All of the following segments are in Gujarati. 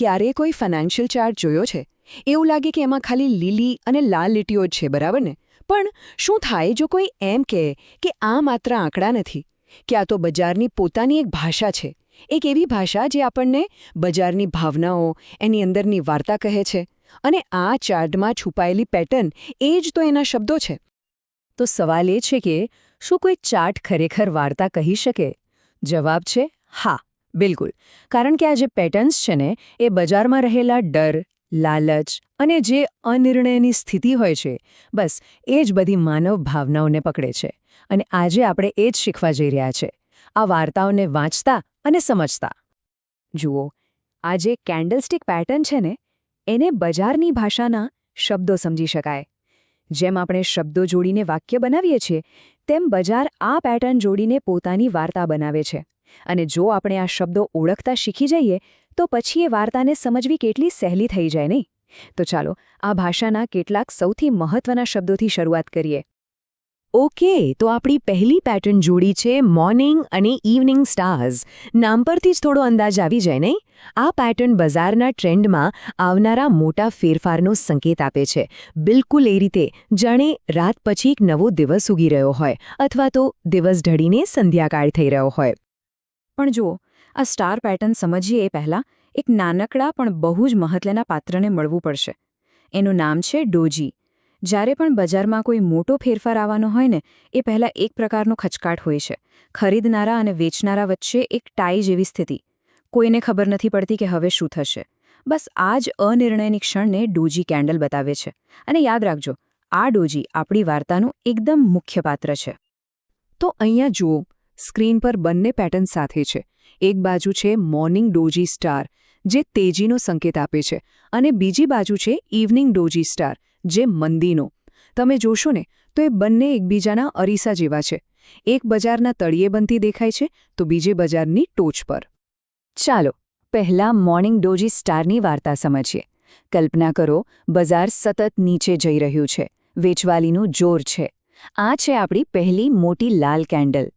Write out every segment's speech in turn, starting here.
ક્યારેય કોઈ ફાઇનાન્શિયલ ચાર્ટ જોયો છે? એવું લાગે કે એમાં ખાલી લીલી અને લાલ લીટીઓ જ છે, બરાબર ને? પણ શું થાય જો કોઈ એમ કહે કે આ માત્ર આંકડા નથી? કે આ તો બજારની પોતાની એક ભાષા છે. એક એવી ભાષા જે આપણને બજારની ભાવનાઓ, એની અંદરની વાર્તા કહે છે. અને આ ચાર્ટમાં છુપાયેલી પેટર્ન એ જ તો એના શબ્દો છે. તો સવાલ એ છે કે શું કોઈ ચાર્ટ ખરેખર વાર્તા કહી શકે? જવાબ છે હા. બિલકુલ. કારણ કે આ જે પેટર્ન્સ છે ને, એ બજારમાં રહેલા ડર, લાલચ અને જે અનિર્ણયની સ્થિતિ હોય છે, બસ એ જ બધી માનવ ભાવનાઓને પકડે છે. અને આજે આપણે એ જ શીખવા જઈ રહ્યા છે. આ વાર્તાઓને વાંચતા અને સમજતા. જુઓ, આ જે કેન્ડલસ્ટિક પેટર્ન છે ને, એને બજારની ભાષાના શબ્દો સમજી શકાય. જેમ આપણે શબ્દો જોડીને વાક્ય બનાવીએ છીએ, તેમ બજાર આ પેટર્ન જોડીને પોતાની વાર્તા બનાવે છે. અને જો આપણે આ શબ્દો ઓળખતા શીખી જઈએ, તો પછી એ વાર્તાને સમજવી કેટલી સહેલી થઈ જાય નહીં? તો ચાલો, આ ભાષાના કેટલાક સૌથી મહત્વના શબ્દોથી શરૂઆત કરીએ. ઓકે, તો આપણી પહેલી પેટર્ન જોડી છે મોર્નિંગ અને ઇવનિંગ સ્ટાર્સ. નામ પરથી જ થોડો અંદાજ આવી જાય નહીં? આ પેટર્ન બજારના ટ્રેન્ડમાં આવનારા મોટા ફેરફારનો સંકેત આપે છે. બિલકુલ એ રીતે, જાણે રાત પછી એક નવો દિવસ ઉગી રહ્યો હોય, અથવા તો દિવસ ઢળીને સંધ્યાકાળ થઈ રહ્યો હોય. પણ જુઓ, આ સ્ટાર પેટર્ન સમજીએ એ પહેલાં, એક નાનકડા પણ બહુ જ મહત્વના પાત્રને મળવું પડશે. એનું નામ છે ડોજી. જ્યારે પણ બજારમાં કોઈ મોટો ફેરફાર આવવાનો હોય ને, એ પહેલાં એક પ્રકારનો ખચકાટ હોય છે. ખરીદનારા અને વેચનારા વચ્ચે એક ટાઈ જેવી સ્થિતિ. કોઈને ખબર નથી પડતી કે હવે શું થશે. બસ આ જ અનિર્ણયની ક્ષણને ડોજી કેન્ડલ બતાવે છે. અને યાદ રાખજો, આ ડોજી આપણી વાર્તાનું એકદમ મુખ્ય પાત્ર છે. તો અહીંયા જુઓ સ્ક્રીન પર બંને પેટર્ન સાથે છે. એક બાજુ છે મોર્નિંગ ડોજી સ્ટાર, જે તેજીનો સંકેત આપે છે, અને બીજી બાજુ છે ઇવનિંગ ડોજી સ્ટાર, જે મંદીનો. તમે જોશો ને, તો એ બંને એકબીજાના અરીસા જેવા છે. એક બજારના તળિયે બનતી દેખાય છે, તો બીજે બજારની ટોચ પર. ચાલો, પહેલા મોર્નિંગ ડોજી સ્ટારની વાર્તા સમજીએ. કલ્પના કરો, બજાર સતત નીચે જઈ રહ્યું છે. વેચવાલીનું જોર છે. આ છે આપણી પહેલી મોટી લાલ કેન્ડલ.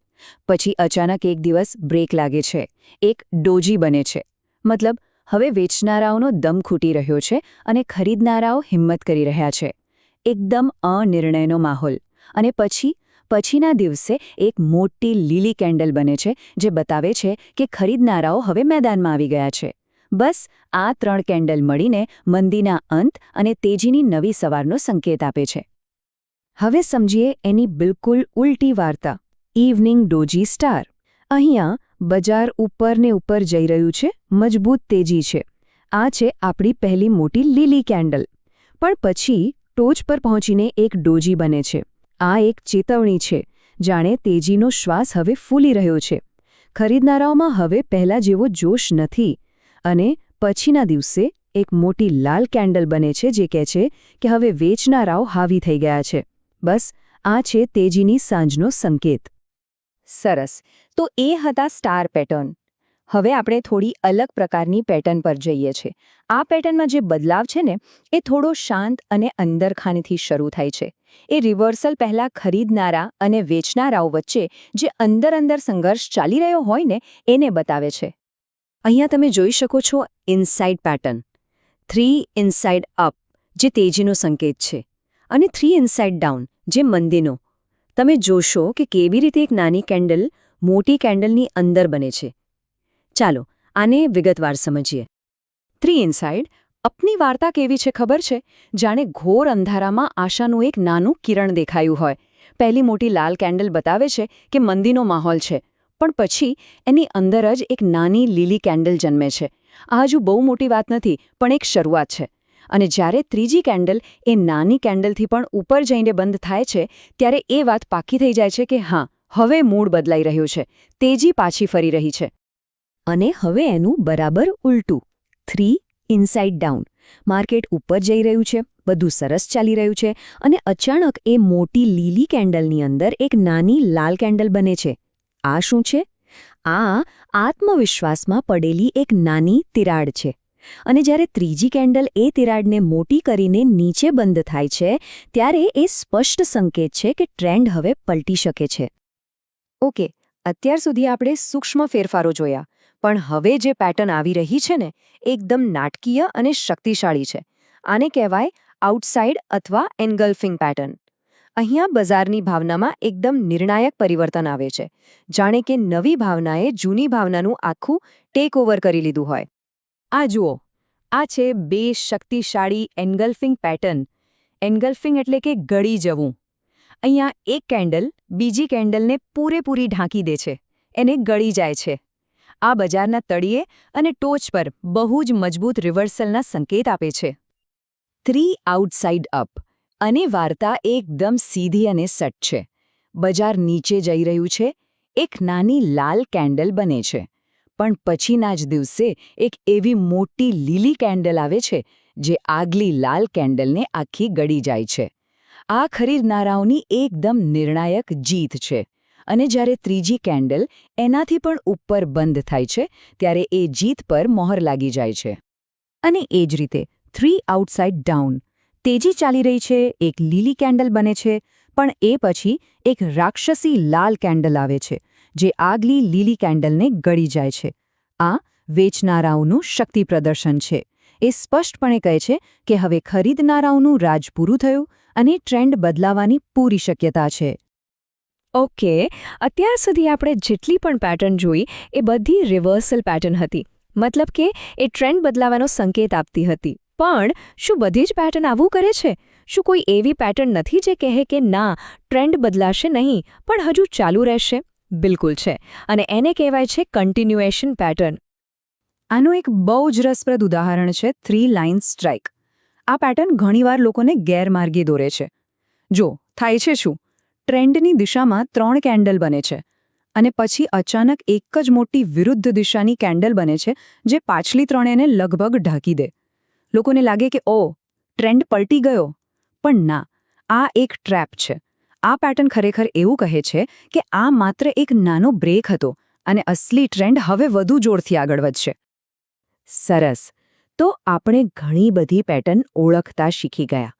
પછી અચાનક એક દિવસ બ્રેક લાગે છે. એક ડોજી બને છે. મતલબ, હવે વેચનારાઓનો દમ ખૂટી રહ્યો છે અને ખરીદનારાઓ હિંમત કરી રહ્યા છે. એકદમ અનિર્ણયનો માહોલ. અને પછી, પછીના દિવસે એક મોટી લીલી કેન્ડલ બને છે જે બતાવે છે કે ખરીદનારાઓ હવે મેદાનમાં આવી ગયા છે. બસ, આ ત્રણ કેન્ડલ મળીને મંદીના અંત અને તેજીની નવી સવારનો સંકેત આપે છે. હવે સમજીએ એની બિલકુલ ઉલટી વાર્તા. Evening doji star. અહીંયા બજાર ઉપર ને ઉપર જઈ રહ્યું છે, મજબૂત તેજી છે. આ છે આપણી પહેલી મોટી લીલી કેન્ડલ. પણ પછી ટોચ પર પહોંચીને એક ડોજી બને છે. આ એક ચેતવણી છે, જાણે તેજીનો શ્વાસ હવે ફૂલી રહ્યો છે. ખરીદનારાઓમાં હવે પહેલા જેવો જોશ નથી અને પછીના દિવસે એક મોટી લાલ કેન્ડલ બને છે જે કહે છે કે હવે વેચનારાઓ હાવી થઈ ગયા છે. બસ આ છે તેજીની સાંજનો સંકેત. સરસ. તો એ હતા સ્ટાર પેટર્ન હવે આપણે થોડી અલગ પ્રકારની પેટર્ન પર જઈએ છીએ આ પેટર્નમાં જે બદલાવ છે ને, એ થોડો શાંત અને અંદરખાનીથી શરૂ થાય છે. એ રિવર્સલ પહેલાં ખરીદનારા અને વેચનારાઓ વચ્ચે જે અંદર અંદર સંઘર્ષ ચાલી રહ્યો હોય ને, એને બતાવે છે. અહીંયા તમે જોઈ શકો છો inside pattern three inside up જે તેજીનો સંકેત છે. અને થ્રી ઇનસાઇડ ડાઉન જે મંદીનો તમે જોશો કે કેવી રીતે એક નાની કેન્ડલ મોટી કેન્ડલની અંદર બને છે. ચાલો, આને વિગતવાર સમજીએ. થ્રી ઇનસાઇડ અપની વાર્તા કેવી છે ખબર છે? જાણે ઘોર અંધારામાં આશાનું એક નાનું કિરણ દેખાયું હોય. પહેલી મોટી લાલ કેન્ડલ બતાવે છે કે મંદીનો માહોલ છે. પણ પછી એની અંદર જ એક નાની લીલી કેન્ડલ જન્મે છે. આ હજુ બહુ મોટી વાત નથી, પણ એક શરૂઆત છે. અને જ્યારે ત્રીજી કેન્ડલ એ નાની કેન્ડલથી પણ ઉપર જઈને બંધ થાય છે, ત્યારે એ વાત પાકી થઈ જાય છે કે હા, હવે મૂળ બદલાઈ રહ્યું છે, તેજી પાછી ફરી રહી છે. અને હવે એનું બરાબર ઉલટું. થ્રી ઇનસાઇડ ડાઉન માર્કેટ ઉપર જઈ રહ્યું છે, બધું સરસ ચાલી રહ્યું છે, અને અચાનક એ મોટી લીલી કેન્ડલની અંદર એક નાની લાલ કેન્ડલ બને છે. આ શું છે? આ આત્મવિશ્વાસમાં પડેલી એક નાની તિરાડ છે. અને જ્યારે ત્રીજી કેન્ડલ એ તિરાડને મોટી કરીને નીચે બંધ થાય છે, ત્યારે એ સ્પષ્ટ સંકેત છે કે ટ્રેન્ડ હવે પલટી શકે છે. ઓકે, અત્યાર સુધી આપણે સૂક્ષ્મ ફેરફારો જોયા, પણ હવે જે પેટર્ન આવી રહી છે ને, એકદમ નાટકીય અને શક્તિશાળી છે. આને કહેવાય આઉટસાઇડ અથવા એન્ગલ્ફિંગ પેટર્ન. અહીંયા બજારની ભાવનામાં એકદમ નિર્ણાયક પરિવર્તન આવે છે. જાણે કે નવી ભાવનાએ જૂની ભાવનાનું આખું ટેક ઓવર કરી લીધું હોય. આ જુઓ, આ છે બે શક્તિશાળી એન્ગલ્ફિંગ પેટર્ન. એન્ગલ્ફિંગ એટલે કે ગળી જવું. અહીંયા એક કેન્ડલ બીજી કેન્ડલને પૂરેપૂરી ઢાંકી દે છે. એને ગળી જાય છે. આ બજારના તળિયે અને ટોચ પર બહુ જ મજબૂત રિવર્સલના સંકેત આપે છે. થ્રી આઉટસાઇડ અપ અને વાર્તા એકદમ સીધી અને સટ છે. બજાર નીચે જઈ રહ્યું છે. એક નાની લાલ કેન્ડલ બને છે. પણ પછીના જ દિવસે એક એવી મોટી લીલી કેન્ડલ આવે છે, જે આગલી લાલ કેન્ડલને આખી ગળી જાય છે. આ ખરીદનારાઓની એકદમ નિર્ણાયક જીત છે. અને જ્યારે ત્રીજી કેન્ડલ એનાથી પણ ઉપર બંધ થાય છે, ત્યારે એ જીત પર મોહર લાગી જાય છે. અને એ જ રીતે થ્રી આઉટસાઇડ ડાઉન. તેજી ચાલી રહી છે, એક લીલી કેન્ડલ બને છે, પણ એ પછી એક રાક્ષસી લાલ કેન્ડલ આવે છે જે આગલી લીલી કેન્ડલને ગળી જાય છે. આ વેચનારાઓનું શક્તિ પ્રદર્શન છે. એ સ્પષ્ટપણે કહે છે કે હવે ખરીદનારાઓનું રાજ પૂરું થયું અને ટ્રેન્ડ બદલાવાની પૂરી શક્યતા છે. ઓકે, અત્યાર સુધી આપણે જેટલી પણ પેટર્ન જોઈ એ બધી રિવર્સલ પેટર્ન હતી. મતલબ કે એ ટ્રેન્ડ બદલાવાનો સંકેત આપતી હતી. પણ શું બધી જ પેટર્ન આવું કરે છે? શું કોઈ એવી પેટર્ન નથી જે કહે કે ના, ટ્રેન્ડ બદલાશે નહીં, પણ હજુ ચાલુ રહેશે? બિલકુલ છે. અને એને કહેવાય છે કન્ટિન્યુએશન પેટર્ન આનું એક બહુ જ રસપ્રદ ઉદાહરણ છે થ્રી લાઇન સ્ટ્રાઇક આ પેટર્ન ઘણીવાર લોકોને ગેરમાર્ગે દોરે છે. જો, થાય છે શું? ટ્રેન્ડની દિશામાં ત્રણ કેન્ડલ બને છે. અને પછી અચાનક એક જ મોટી વિરુદ્ધ દિશાની કેન્ડલ બને છે, જે પાછલી ત્રણેને લગભગ ઢાંકી દે. લોકોને લાગે કે ઓ ટ્રેન્ડ પલટી ગયો. પણ ના, આ એક ટ્રેપ છે. આ પેટર્ન ખરેખર એવું કહે છે કે આ માત્ર એક નાનો બ્રેક હતો અને અસલી ટ્રેન્ડ હવે વધુ જોરથી આગળ વધશે. સરસ. તો આપણે ઘણી બધી પેટર્ન ઓળખતા શીખી ગયા.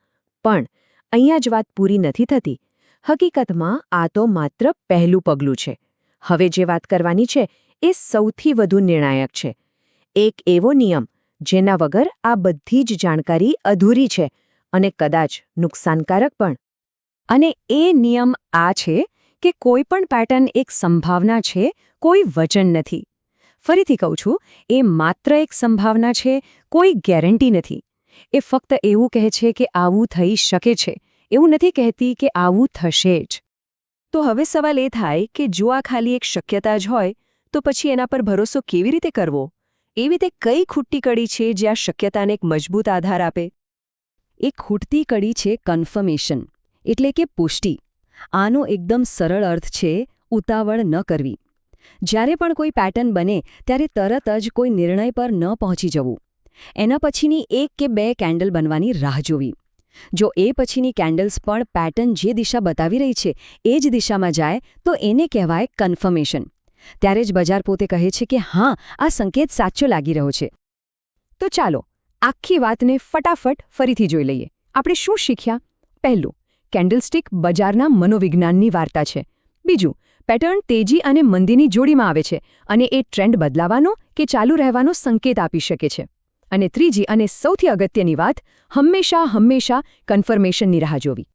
પણ અહીંયા જ વાત પૂરી નથી થતી. હકીકતમાં આ તો માત્ર પહેલું પગલું છે. હવે જે વાત કરવાની છે એ સૌથી વધુ નિર્ણાયક છે. એક એવો નિયમ જેના વગર આ બધી જ જાણકારી અધૂરી છે અને કદાચ નુકસાનકારક પણ. અને એ નિયમ આ છે કે કોઈ પણ પેટર્ન એક સંભાવના છે, કોઈ વચન નથી. ફરીથી કહું છું, એ માત્ર એક સંભાવના છે, કોઈ ગેરંટી નથી. એ ફક્ત એવું કહે છે કે આવું થઈ શકે છે, એવું નથી કહેતી કે આવું થશે જ. તો હવે સવાલ એ થાય કે જો આ ખાલી એક શક્યતા જ હોય, તો પછી એના પર ભરોસો કેવી રીતે કરવો? એવી રીતે કઈ ખૂટતી કડી છે જે આ શક્યતાને એક મજબૂત આધાર આપે? એ ખૂટતી કડી છે કન્ફર્મેશન એટલે કે પુષ્ટિ. આનો એકદમ સરળ અર્થ છે, ઉતાવળ ન કરવી. જ્યારે પણ કોઈ પેટર્ન બને, ત્યારે તરત જ કોઈ નિર્ણય પર ન પહોંચી જવું. એના પછીની એક કે બે કેન્ડલ બનવાની રાહ જોવી. જો એ પછીની કેન્ડલ્સ પણ પેટર્ન જે દિશા બતાવી રહી છે, એ જ દિશામાં જાય, તો એને કહેવાય કન્ફર્મેશન ત્યારે જ બજાર પોતે કહે છે કે, હા, આ સંકેત સાચો લાગી રહ્યો છે. તો ચાલો, આખી વાતને ફટાફટ ફરીથી જોઈ લઈએ. આપણે શું શીખ્યા? પહેલું કેન્ડલસ્ટિક બજારના મનોવિજ્ઞાનની વાર્તા છે. બીજું, પેટર્ન તેજી અને મંદીની જોડીમાં આવે છે અને એ ટ્રેન્ડ બદલાવાનો કે ચાલુ રહેવાનો સંકેત આપી શકે છે. અને ત્રીજી અને સૌથી અગત્યની વાત, હંમેશા હંમેશા કન્ફર્મેશનની રાહ જોવી.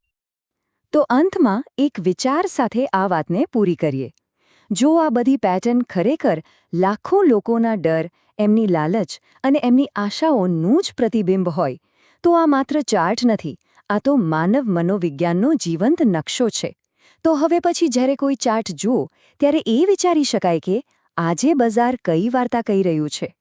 તો અંતમાં એક વિચાર સાથે આ વાતને પૂરી કરીએ. જો આ બધી પેટર્ન ખરેખર લાખો લોકોના ડર, એમની લાલચ અને એમની આશાઓનું જ પ્રતિબિંબ હોય, તો આ માત્ર ચાર્ટ નથી આ તો માનવ મનોવિજ્ઞાનનો જીવંત નકશો છે. તો હવે પછી જ્યારે કોઈ ચાર્ટ જુઓ, ત્યારે એ વિચારી શકાય કે આજે બજાર કઈ વાર્તા કહી રહ્યું છે.